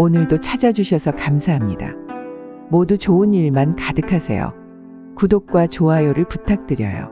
오늘도 찾아주셔서 감사합니다. 모두 좋은 일만 가득하세요. 구독과 좋아요를 부탁드려요.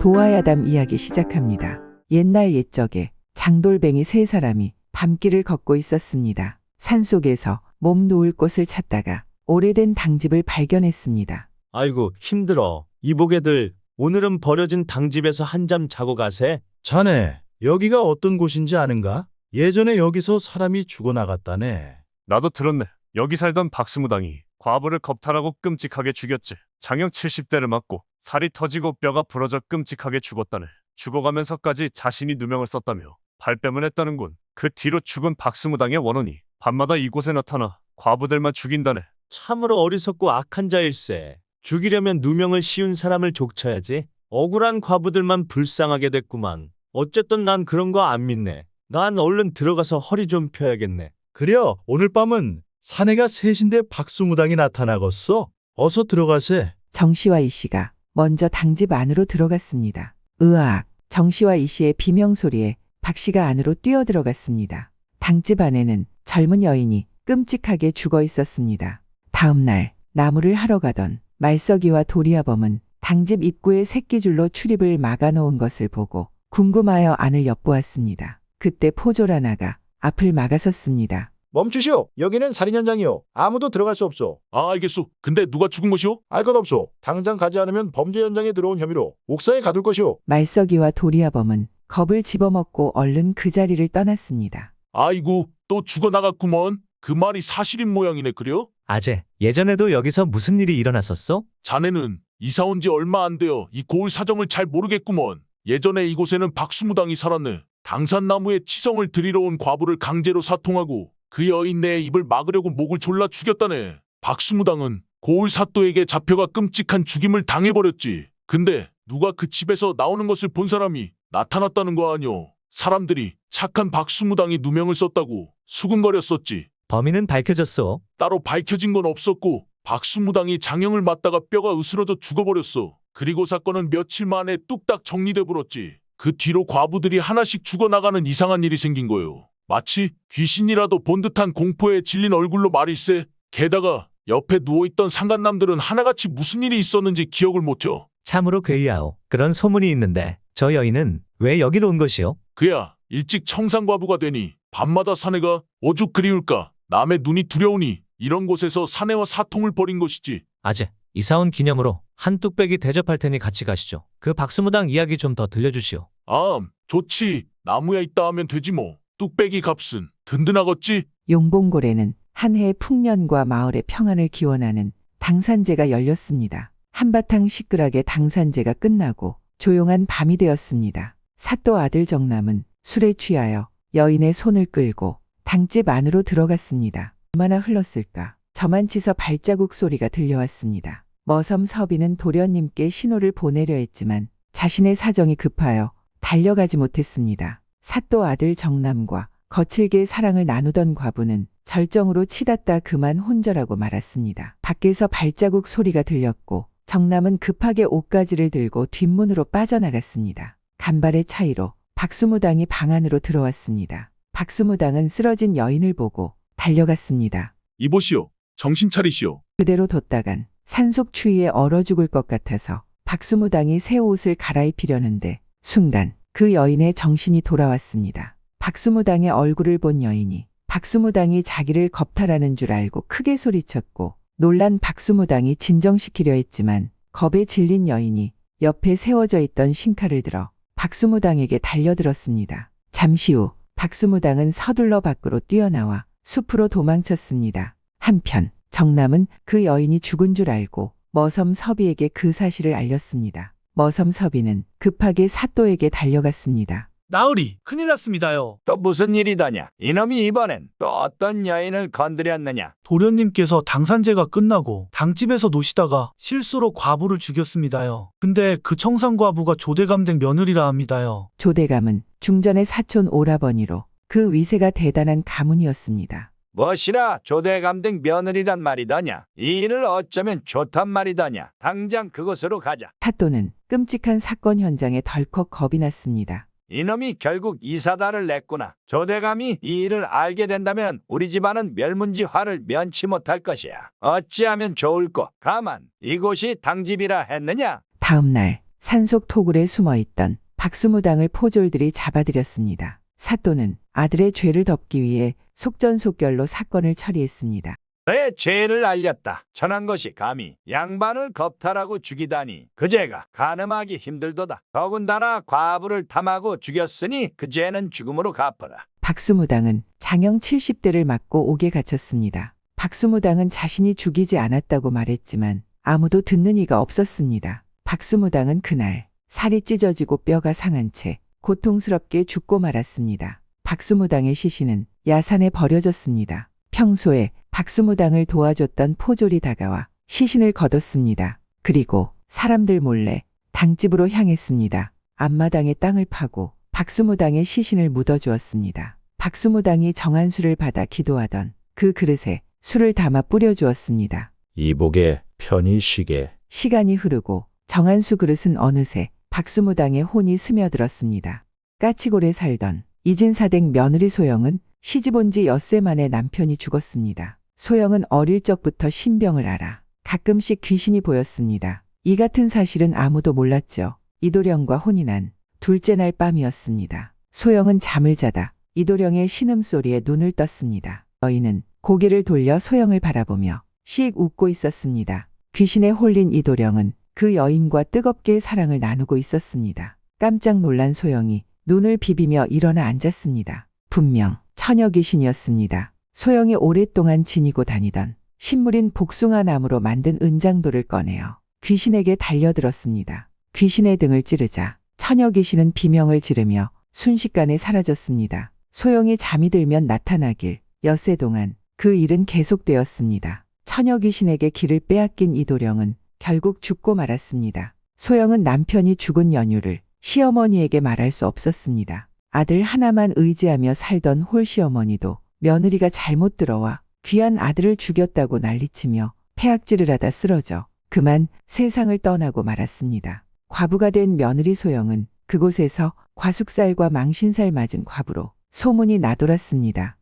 도화야담 이야기 시작합니다. 옛날 옛적에 장돌뱅이 세 사람이 밤길을 걷고 있었습니다. 산속에서 몸 놓을 곳을 찾다가 오래된 당집을 발견했습니다. 아이고 힘들어. 이보게들 오늘은 버려진 당집에서 한잠 자고 가세. 자네, 여기가 어떤 곳인지 아는가? 예전에 여기서 사람이 죽어나갔다네. 나도 들었네. 여기 살던 박스무당이 과부를 겁탈하고 끔찍하게 죽였지. 장형 70대를 맞고 살이 터지고 뼈가 부러져 끔찍하게 죽었다네. 죽어가면서까지 자신이 누명을 썼다며 발뺌을 했다는군. 그 뒤로 죽은 박스무당의 원혼이 밤마다 이곳에 나타나 과부들만 죽인다네. 참으로 어리석고 악한 자일세. 죽이려면 누명을 씌운 사람을 족쳐야지. 억울한 과부들만 불쌍하게 됐구만. 어쨌든 난 그런 거 안 믿네. 난 얼른 들어가서 허리 좀 펴야겠네. 그려, 오늘 밤은 사내가 셋인데 박수무당이 나타나겠어. 어서 들어가세. 정씨와 이씨가 먼저 당집 안으로 들어갔습니다. 으악! 정씨와 이씨의 비명 소리에 박씨가 안으로 뛰어들어갔습니다. 당집 안에는 젊은 여인이 끔찍하게 죽어 있었습니다. 다음 날 나무를 하러 가던 말석이와 도리아범은 당집 입구에 새끼줄로 출입을 막아놓은 것을 보고 궁금하여 안을 엿보았습니다. 그때 포졸하나가 앞을 막아섰습니다. 멈추시오. 여기는 살인 현장이오. 아무도 들어갈 수 없소. 아, 알겠소. 근데 누가 죽은 것이오? 알 것 없소. 당장 가지 않으면 범죄 현장에 들어온 혐의로 옥사에 가둘 것이오. 말석이와 도리아범은 겁을 집어먹고 얼른 그 자리를 떠났습니다. 아이고, 또 죽어나갔구먼. 그 말이 사실인 모양이네, 그려? 아재, 예전에도 여기서 무슨 일이 일어났었어? 자네는 이사 온 지 얼마 안 되어 이 고을 사정을 잘 모르겠구먼. 예전에 이곳에는 박수무당이 살았네. 당산나무에 치성을 들이러 온 과부를 강제로 사통하고 그 여인네의 입을 막으려고 목을 졸라 죽였다네. 박수무당은 고을 사또에게 잡혀가 끔찍한 죽임을 당해버렸지. 근데 누가 그 집에서 나오는 것을 본 사람이 나타났다는 거 아니오. 사람들이 착한 박수무당이 누명을 썼다고 수근거렸었지. 범인은 밝혀졌어. 따로 밝혀진 건 없었고 박수무당이 장형을 맞다가 뼈가 으스러져 죽어버렸어. 그리고 사건은 며칠 만에 뚝딱 정리돼 버렸지. 그 뒤로 과부들이 하나씩 죽어나가는 이상한 일이 생긴 거요. 마치 귀신이라도 본 듯한 공포에 질린 얼굴로 말일세. 게다가 옆에 누워있던 상간남들은 하나같이 무슨 일이 있었는지 기억을 못해요. 참으로 괴이하오. 그런 소문이 있는데 저 여인은 왜 여기로 온 것이오? 그야 일찍 청산과부가 되니 밤마다 사내가 오죽 그리울까 남의 눈이 두려우니 이런 곳에서 사내와 사통을 벌인 것이지. 아재, 이사 온 기념으로 한 뚝배기 대접할 테니 같이 가시죠. 그 박수무당 이야기 좀 더 들려주시오. 아, 좋지. 나무에 있다 하면 되지 뭐. 뚝배기 값은 든든하겠지? 용봉고래는 한 해의 풍년과 마을의 평안을 기원하는 당산제가 열렸습니다. 한바탕 시끌하게 당산제가 끝나고 조용한 밤이 되었습니다. 사또 아들 정남은 술에 취하여 여인의 손을 끌고 당집 안으로 들어갔습니다. 얼마나 흘렀을까? 저만치서 발자국 소리가 들려왔습니다. 머섬 서비는 도련님께 신호를 보내려 했지만 자신의 사정이 급하여 달려가지 못했습니다. 사또 아들 정남과 거칠게 사랑을 나누던 과부는 절정으로 치닫다 그만 혼절하고 말았습니다. 밖에서 발자국 소리가 들렸고 정남은 급하게 옷가지를 들고 뒷문으로 빠져나갔습니다. 간발의 차이로 박수무당이 방 안으로 들어왔습니다. 박수무당은 쓰러진 여인을 보고 달려갔습니다. 이보시오. 정신 차리시오. 그대로 뒀다간 산속 추위에 얼어 죽을 것 같아서 박수무당이 새 옷을 갈아입히려는데 순간 그 여인의 정신이 돌아왔습니다. 박수무당의 얼굴을 본 여인이 박수무당이 자기를 겁탈하는 줄 알고 크게 소리쳤고 놀란 박수무당이 진정시키려 했지만 겁에 질린 여인이 옆에 세워져 있던 신칼을 들어 박수무당에게 달려들었습니다. 잠시 후 박수무당은 서둘러 밖으로 뛰어나와 숲으로 도망쳤습니다. 한편 정남은 그 여인이 죽은 줄 알고 머섬 서비에게 그 사실을 알렸습니다. 머섬 서비는 급하게 사또에게 달려갔습니다. 나으리 큰일 났습니다요. 또 무슨 일이더냐? 이놈이 이번엔 또 어떤 여인을 건드렸느냐? 도련님께서 당산제가 끝나고 당집에서 노시다가 실수로 과부를 죽였습니다요. 근데 그 청산과부가 조대감댁 며느리라 합니다요. 조대감은 중전의 사촌 오라버니로 그 위세가 대단한 가문이었습니다. 무엇이라 조대감 등 며느리란 말이더냐? 이 일을 어쩌면 좋단 말이더냐? 당장 그곳으로 가자. 사또는 끔찍한 사건 현장에 덜컥 겁이 났습니다. 이놈이 결국 이사다를 냈구나. 조대감이 이 일을 알게 된다면 우리 집안은 멸문지 화를 면치 못할 것이야. 어찌하면 좋을꼬. 가만 이곳이 당집이라 했느냐? 다음 날 산속 토굴에 숨어 있던 박수무당을 포졸들이 잡아들였습니다. 사또는 아들의 죄를 덮기 위해 속전속결로 사건을 처리했습니다. 너의 죄를 알렸다. 천한 것이 감히 양반을 겁탈하고 죽이다니 그 죄가 가늠하기 힘들도다. 더군다나 과부를 탐하고 죽였으니 그 죄는 죽음으로 갚아라. 박수무당은 장형 70대를 맞고 옥에 갇혔습니다. 박수무당은 자신이 죽이지 않았다고 말했지만 아무도 듣는 이가 없었습니다. 박수무당은 그날 살이 찢어지고 뼈가 상한 채 고통스럽게 죽고 말았습니다. 박수무당의 시신은 야산에 버려졌습니다. 평소에 박수무당을 도와줬던 포졸이 다가와 시신을 걷었습니다. 그리고 사람들 몰래 당집으로 향했습니다. 앞마당에 땅을 파고 박수무당의 시신을 묻어주었습니다. 박수무당이 정한수를 받아 기도하던 그 그릇에 술을 담아 뿌려주었습니다. 이복에 편히 쉬게. 시간이 흐르고 정한수 그릇은 어느새 박수무당의 혼이 스며들었습니다. 까치골에 살던 이진사댁 며느리 소영은 시집 온 지 엿새 만에 남편이 죽었습니다. 소영은 어릴 적부터 신병을 알아 가끔씩 귀신이 보였습니다. 이 같은 사실은 아무도 몰랐죠. 이도령과 혼이 난 둘째 날 밤이었습니다. 소영은 잠을 자다 이도령의 신음소리에 눈을 떴습니다. 여인은 고개를 돌려 소영을 바라보며 씩 웃고 있었습니다. 귀신에 홀린 이도령은 그 여인과 뜨겁게 사랑을 나누고 있었습니다. 깜짝 놀란 소영이 눈을 비비며 일어나 앉았습니다. 분명 처녀 귀신이었습니다. 소영이 오랫동안 지니고 다니던 신물인 복숭아 나무로 만든 은장도를 꺼내어 귀신에게 달려들었습니다. 귀신의 등을 찌르자 처녀 귀신은 비명을 지르며 순식간에 사라졌습니다. 소영이 잠이 들면 나타나길 엿새 동안 그 일은 계속되었습니다. 처녀 귀신에게 길을 빼앗긴 이도령은 결국 죽고 말았습니다. 소영은 남편이 죽은 연유를 시어머니에게 말할 수 없었습니다. 아들 하나만 의지하며 살던 홀 시어머니도 며느리가 잘못 들어와 귀한 아들을 죽였다고 난리치며 폐악질을 하다 쓰러져 그만 세상을 떠나고 말았습니다. 과부가 된 며느리 소영은 그곳에서 과숙살과 망신살 맞은 과부로 소문이 나돌았습니다.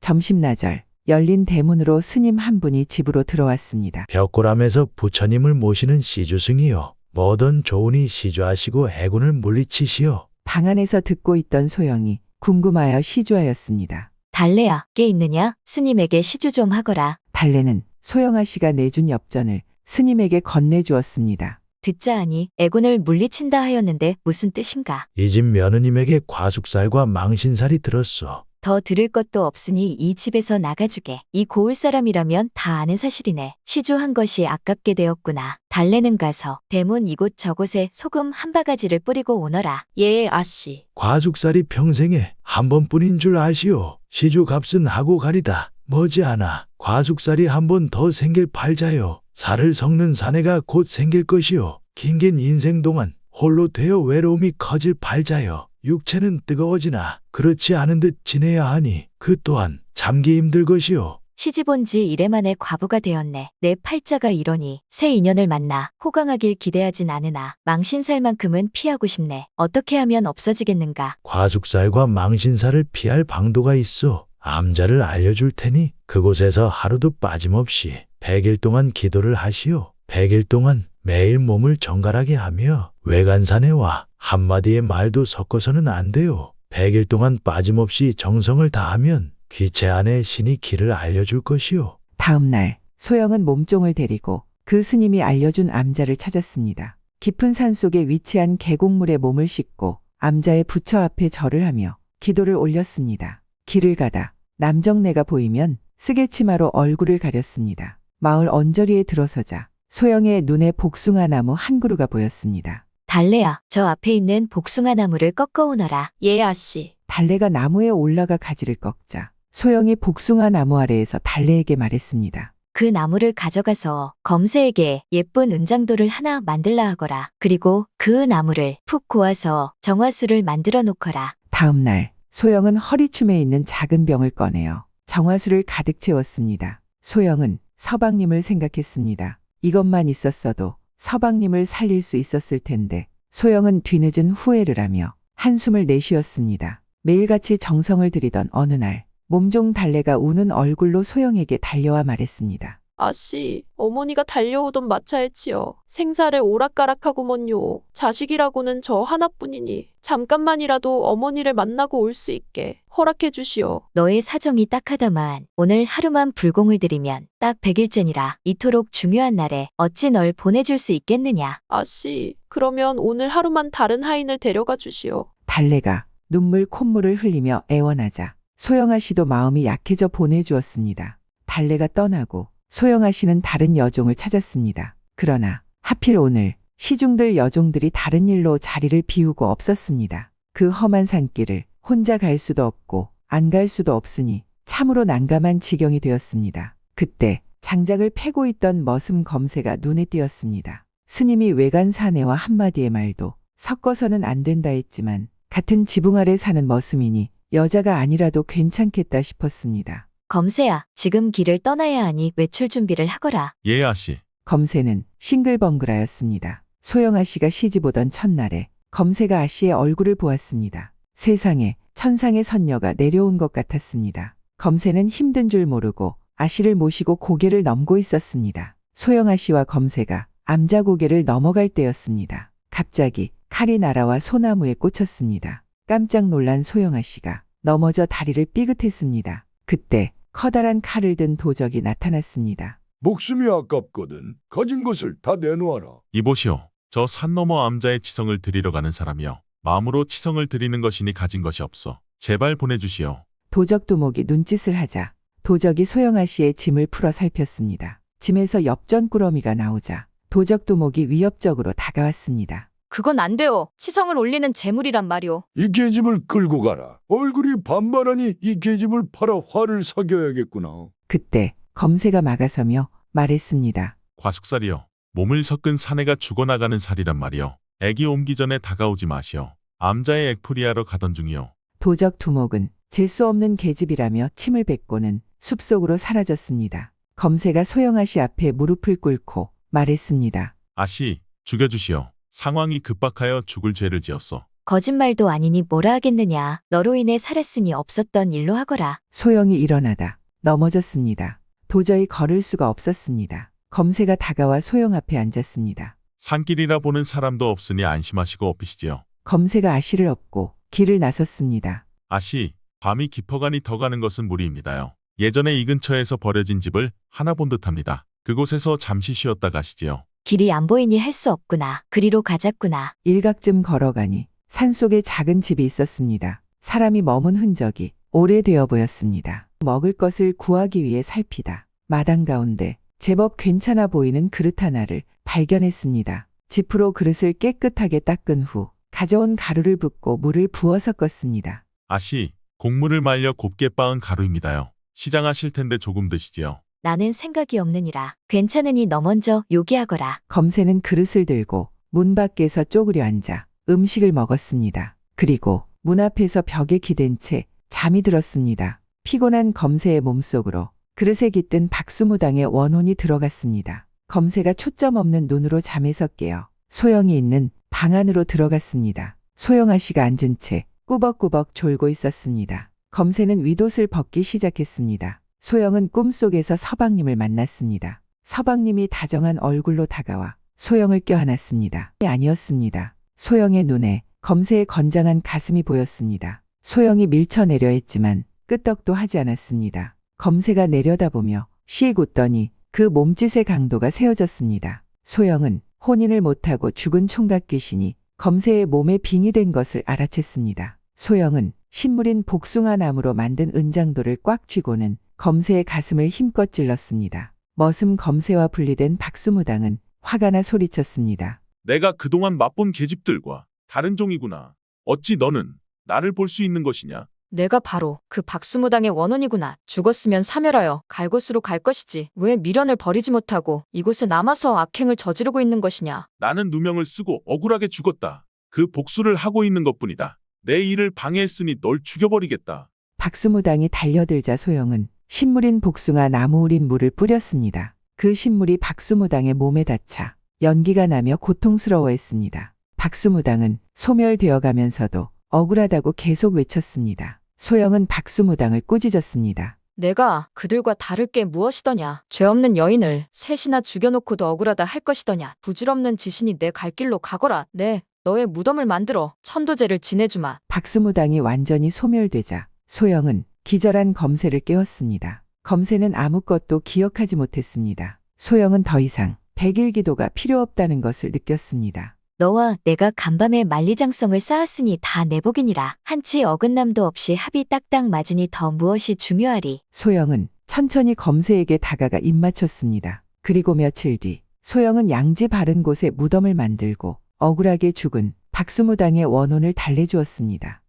점심나절 열린 대문으로 스님 한 분이 집으로 들어왔습니다. 벽골암에서 부처님을 모시는 시주승이요. 뭐든 좋으니 시주하시고 해군을 물리치시오. 방 안에서 듣고 있던 소영이 궁금하여 시주하였습니다. 달래야, 깨 있느냐? 스님에게 시주 좀 하거라. 달래는 소영아 씨가 내준 엽전을 스님에게 건네주었습니다. 듣자 하니 애군을 물리친다 하였는데 무슨 뜻인가? 이 집 며느님에게 과숙살과 망신살이 들었소. 더 들을 것도 없으니 이 집에서 나가주게. 이 고을 사람이라면 다 아는 사실이네. 시주한 것이 아깝게 되었구나. 달래는 가서 대문 이곳 저곳에 소금 한 바가지를 뿌리고 오너라. 예, 아씨. 과숙살이 평생에 한 번뿐인 줄 아시오. 시주 값은 하고 가리다. 머지않아 과숙살이 한 번 더 생길 팔자요. 살을 섞는 사내가 곧 생길 것이요. 긴긴 인생 동안 홀로 되어 외로움이 커질 팔자요. 육체는 뜨거워지나 그렇지 않은 듯 지내야 하니 그 또한 잠기 힘들 것이요. 시집 온 지 이래 만에 과부가 되었네. 내 팔자가 이러니 새 인연을 만나 호강하길 기대하진 않으나 망신살만큼은 피하고 싶네. 어떻게 하면 없어지겠는가? 과숙살과 망신살을 피할 방도가 있어. 암자를 알려줄 테니 그곳에서 하루도 빠짐없이 100일 동안 기도를 하시오. 100일 동안 매일 몸을 정갈하게 하며 외관산에 와 한마디의 말도 섞어서는 안 돼요. 100일 동안 빠짐없이 정성을 다하면 귀체 안에 신이 길을 알려줄 것이오. 다음 날 소영은 몸종을 데리고 그 스님이 알려준 암자를 찾았습니다. 깊은 산 속에 위치한 계곡물에 몸을 씻고 암자의 부처 앞에 절을 하며 기도를 올렸습니다. 길을 가다 남정네가 보이면 쓰개치마로 얼굴을 가렸습니다. 마을 언저리에 들어서자 소영의 눈에 복숭아 나무 한 그루가 보였습니다. 달래야, 저 앞에 있는 복숭아 나무를 꺾어 오너라. 예, 아씨. 달래가 나무에 올라가 가지를 꺾자 소영이 복숭아 나무 아래에서 달래에게 말했습니다. 그 나무를 가져가서 검새에게 예쁜 은장도를 하나 만들라 하거라. 그리고 그 나무를 푹 고아서 정화수를 만들어 놓거라. 다음 날 소영은 허리춤에 있는 작은 병을 꺼내어 정화수를 가득 채웠습니다. 소영은 서방님을 생각했습니다. 이것만 있었어도 서방님을 살릴 수 있었을 텐데 소영은 뒤늦은 후회를 하며 한숨을 내쉬었습니다. 매일같이 정성을 들이던 어느 날 몸종 달래가 우는 얼굴로 소영에게 달려와 말했습니다. 아씨, 어머니가 달려오던 마차에 치여 생사를 오락가락하구먼요. 자식이라고는 저 하나뿐이니 잠깐만이라도 어머니를 만나고 올 수 있게 허락해 주시오. 너의 사정이 딱하다만 오늘 하루만 불공을 들이면 딱 100일째니라 이토록 중요한 날에 어찌 널 보내줄 수 있겠느냐. 아씨, 그러면 오늘 하루만 다른 하인을 데려가 주시오. 달래가 눈물 콧물을 흘리며 애원하자 소영아 씨도 마음이 약해져 보내주었습니다. 달래가 떠나고 소영아 씨는 다른 여종을 찾았습니다. 그러나 하필 오늘 시중들 여종들이 다른 일로 자리를 비우고 없었습니다. 그 험한 산길을 혼자 갈 수도 없고 안 갈 수도 없으니 참으로 난감한 지경이 되었습니다. 그때 장작을 패고 있던 머슴 검새가 눈에 띄었습니다. 스님이 외간 사내와 한마디의 말도 섞어서는 안 된다 했지만 같은 지붕 아래 사는 머슴이니 여자가 아니라도 괜찮겠다 싶었습니다. 검새야, 지금 길을 떠나야 하니 외출 준비를 하거라. 예, 아씨. 검새는 싱글벙글하였습니다. 소영아 씨가 시집 오던 첫날에 검새가 아씨의 얼굴을 보았습니다. 세상에 천상의 선녀가 내려온 것 같았습니다. 검새는 힘든 줄 모르고 아씨를 모시고 고개를 넘고 있었습니다. 소영아 씨와 검새가 암자 고개를 넘어갈 때였습니다. 갑자기 칼이 날아와 소나무에 꽂혔습니다. 깜짝 놀란 소영아 씨가 넘어져 다리를 삐긋했습니다. 그때 커다란 칼을 든 도적이 나타났습니다. 목숨이 아깝거든. 가진 것을 다 내놓아라. 이보시오. 저 산 너머 암자의 치성을 드리러 가는 사람이여. 마음으로 치성을 드리는 것이니 가진 것이 없어. 제발 보내주시오. 도적 두목이 눈짓을 하자 도적이 소영아 씨의 짐을 풀어 살폈습니다. 짐에서 엽전 꾸러미가 나오자 도적 두목이 위협적으로 다가왔습니다. 그건 안 돼요. 치성을 올리는 재물이란 말이오. 이 계집을 끌고 가라. 얼굴이 반반하니 이 계집을 팔아 화를 사겨야겠구나. 그때 검새가 막아서며 말했습니다. 과숙살이여. 몸을 섞은 사내가 죽어나가는 살이란 말이여. 애기 옮기 전에 다가오지 마시오. 암자의 액풀이하러 가던 중이요. 도적 두목은 잴수 없는 계집이라며 침을 뱉고는 숲속으로 사라졌습니다. 검새가 소영아 씨 앞에 무릎을 꿇고 말했습니다. 아씨, 죽여주시오. 상황이 급박하여 죽을 죄를 지었소. 거짓말도 아니니 뭐라 하겠느냐. 너로 인해 살았으니 없었던 일로 하거라. 소영이 일어나다 넘어졌습니다. 도저히 걸을 수가 없었습니다. 검새가 다가와 소영 앞에 앉았습니다. 산길이라 보는 사람도 없으니 안심하시고 업히시지요. 검새가 아씨를 업고 길을 나섰습니다. 아씨, 밤이 깊어가니 더 가는 것은 무리입니다요. 예전에 이 근처에서 버려진 집을 하나 본 듯합니다. 그곳에서 잠시 쉬었다 가시지요. 길이 안 보이니 할 수 없구나. 그리로 가자꾸나. 일각쯤 걸어가니 산속에 작은 집이 있었습니다. 사람이 머문 흔적이 오래되어 보였습니다. 먹을 것을 구하기 위해 살피다. 마당 가운데 제법 괜찮아 보이는 그릇 하나를 발견했습니다. 지프로 그릇을 깨끗하게 닦은 후 가져온 가루를 붓고 물을 부어 섞었습니다. 아씨, 곡물을 말려 곱게 빻은 가루입니다요. 시장하실 텐데 조금 드시지요. 나는 생각이 없느니라. 괜찮으니 너 먼저 요기하거라. 검새는 그릇을 들고 문 밖에서 쪼그려 앉아 음식을 먹었습니다. 그리고 문 앞에서 벽에 기댄 채 잠이 들었습니다. 피곤한 검새의 몸속으로 그릇에 깃든 박수무당의 원혼이 들어갔습니다. 검새가 초점 없는 눈으로 잠에서 깨어 소영이 있는 방 안으로 들어갔습니다. 소영아 씨가 앉은 채 꾸벅꾸벅 졸고 있었습니다. 검새는 윗옷을 벗기 시작했습니다. 소영은 꿈속에서 서방님을 만났습니다. 서방님이 다정한 얼굴로 다가와 소영을 껴안았습니다. 아니었습니다. 소영의 눈에 검새의 건장한 가슴이 보였습니다. 소영이 밀쳐내려 했지만 끄떡도 하지 않았습니다. 검새가 내려다보며 씩 웃더니 그 몸짓의 강도가 세워졌습니다. 소영은 혼인을 못하고 죽은 총각 귀신이 검새의 몸에 빙의된 것을 알아챘습니다. 소영은 신물인 복숭아 나무로 만든 은장도를 꽉 쥐고는 검새의 가슴을 힘껏 찔렀습니다. 머슴 검새와 분리된 박수무당은 화가 나 소리쳤습니다. 내가 그동안 맛본 계집들과 다른 종이구나. 어찌 너는 나를 볼 수 있는 것이냐? 내가 바로 그 박수무당의 원혼이구나. 죽었으면 사멸하여 갈 곳으로 갈 것이지. 왜 미련을 버리지 못하고 이곳에 남아서 악행을 저지르고 있는 것이냐. 나는 누명을 쓰고 억울하게 죽었다. 그 복수를 하고 있는 것뿐이다. 내 일을 방해했으니 널 죽여버리겠다. 박수무당이 달려들자 소영은 신물인 복숭아 나무 우린 물을 뿌렸습니다. 그 신물이 박수무당의 몸에 닿자 연기가 나며 고통스러워했습니다. 박수무당은 소멸되어 가면서도 억울하다고 계속 외쳤습니다. 소영은 박수무당을 꾸짖었습니다. 내가 그들과 다를 게 무엇이더냐. 죄 없는 여인을 셋이나 죽여놓고도 억울하다 할 것이더냐. 부질없는 지신이 내 갈 길로 가거라. 네, 너의 무덤을 만들어 천도제를 지내주마. 박수무당이 완전히 소멸되자 소영은 기절한 검새를 깨웠습니다. 검새는 아무것도 기억하지 못했습니다. 소영은 더 이상 백일 기도가 필요 없다는 것을 느꼈습니다. 너와 내가 간밤에 만리장성을 쌓았으니 다 내복이니라. 한치 어긋남도 없이 합이 딱딱 맞으니 더 무엇이 중요하리. 소영은 천천히 검새에게 다가가 입맞췄습니다. 그리고 며칠 뒤 소영은 양지 바른 곳에 무덤을 만들고 억울하게 죽은 박수무당의 원혼을 달래주었습니다.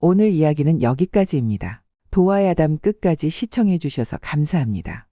오늘 이야기는 여기까지입니다. 도화야담 끝까지 시청해 주셔서 감사합니다.